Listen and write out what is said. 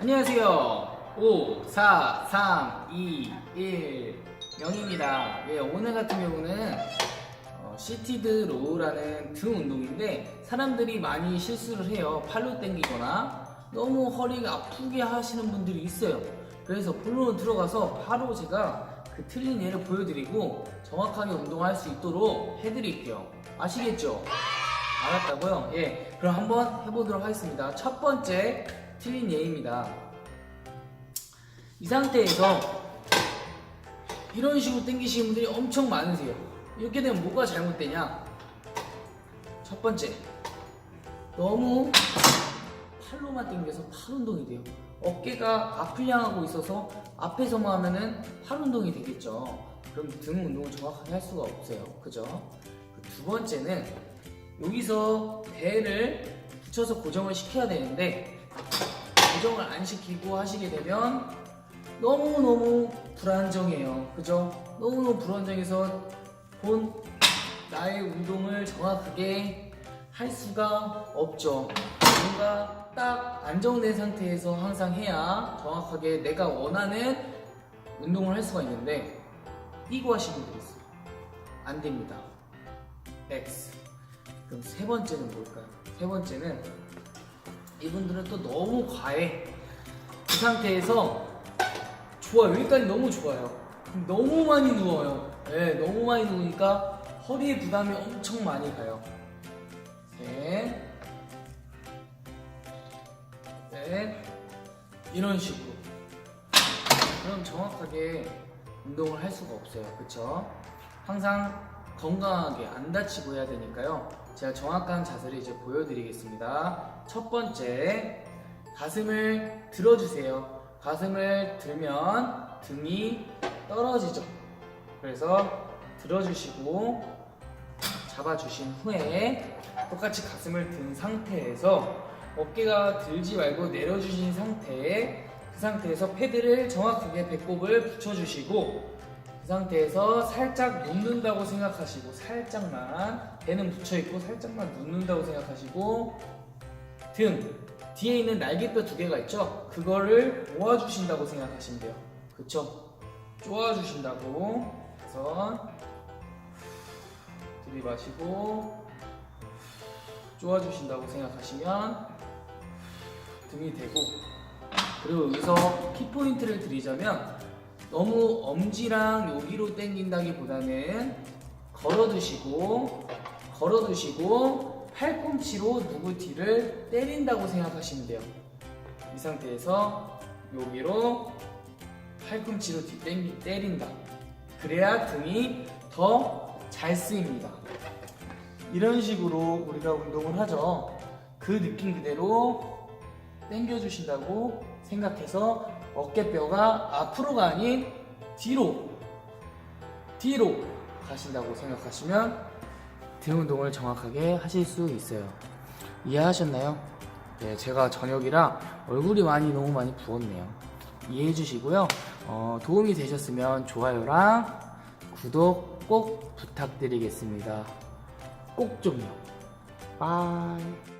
안녕하세요. 5, 4, 3, 2, 1, 0입니다. 예, 오늘 같은 경우는 어, 시티드 로우라는 등 운동인데 사람들이 많이 실수를 해요. 팔로 당기거나 너무 허리가 아프게 하시는 분들이 있어요. 그래서 본론 들어가서 바로 제가 그 틀린 예를 보여드리고 정확하게 운동할 수 있도록 해드릴게요. 아시겠죠? 알았다고요? 예. 그럼 한번 해보도록 하겠습니다. 첫 번째 틀린 예입니다. 이 상태에서 이런 식으로 당기시는 분들이 엄청 많으세요. 이렇게 되면 뭐가 잘못되냐? 첫 번째, 너무 팔로만 당겨서 팔 운동이 돼요. 어깨가 앞을 향하고 있어서 앞에서만 하면은 팔 운동이 되겠죠. 그럼 등 운동을 정확하게 할 수가 없어요. 그죠? 그두 번째는 여기서 배를 붙여서 고정을 시켜야 되는데 고정을 안 시키고 하시게 되면 너무너무 불안정해요. 그죠? 너무너무 불안정해서 본 나의 운동을 정확하게 할 수가 없죠. 뭔가 딱 안정된 상태에서 항상 해야 정확하게 내가 원하는 운동을 할 수가 있는데 하시는 분들이 있어요. 안 됩니다. X. 그럼 세 번째는 뭘까요? 세 번째는 이분들은 또 너무 과해. 그 상태에서 좋아요. 여기까지 너무 좋아요. 너무 많이 누워요. 네, 너무 많이 누우니까 허리에 부담이 엄청 많이 가요. 셋, 넷, 이런 식으로. 그럼 정확하게 운동을 할 수가 없어요. 그쵸? 항상 건강하게 안 다치고 해야 되니까요. 제가 정확한 자세를 이제 보여드리겠습니다. 첫 번째, 가슴을 들어주세요. 가슴을 들면 등이 떨어지죠. 그래서 들어주시고 잡아주신 후에 똑같이 가슴을 든 상태에서 어깨가 들지 말고 내려주신 상태에 그 상태에서 패드를 정확하게 배꼽을 붙여주시고 그 상태에서 살짝 눕는다고 생각하시고 살짝만 배는 붙여있고 살짝만 눕는다고 생각하시고 등 뒤에 있는 날개뼈 두 개가 있죠? 그거를 모아주신다고 생각하시면 돼요. 그쵸? 쪼아주신다고. 그래서 들이마시고 쪼아주신다고 생각하시면 등이 되고. 그리고 여기서 키포인트를 드리자면 너무 엄지랑 여기로 당긴다기보다는 걸어두시고 걸어두시고 팔꿈치로 누구 뒤를 때린다고 생각하시면 돼요. 이 상태에서 여기로 팔꿈치로 뒤 당기 때린다. 그래야 등이 더 잘 쓰입니다. 이런 식으로 우리가 운동을 하죠. 그 느낌 그대로 당겨주신다고 생각해서 어깨뼈가 앞으로가 아닌 뒤로 뒤로 가신다고 생각하시면 등 운동을 정확하게 하실 수 있어요. 이해하셨나요? 네, 제가 저녁이라 얼굴이 많이 너무 많이 부었네요. 이해해 주시고요. 어, 도움이 되셨으면 좋아요랑 구독 꼭 부탁드리겠습니다. 꼭 좀요. 바이.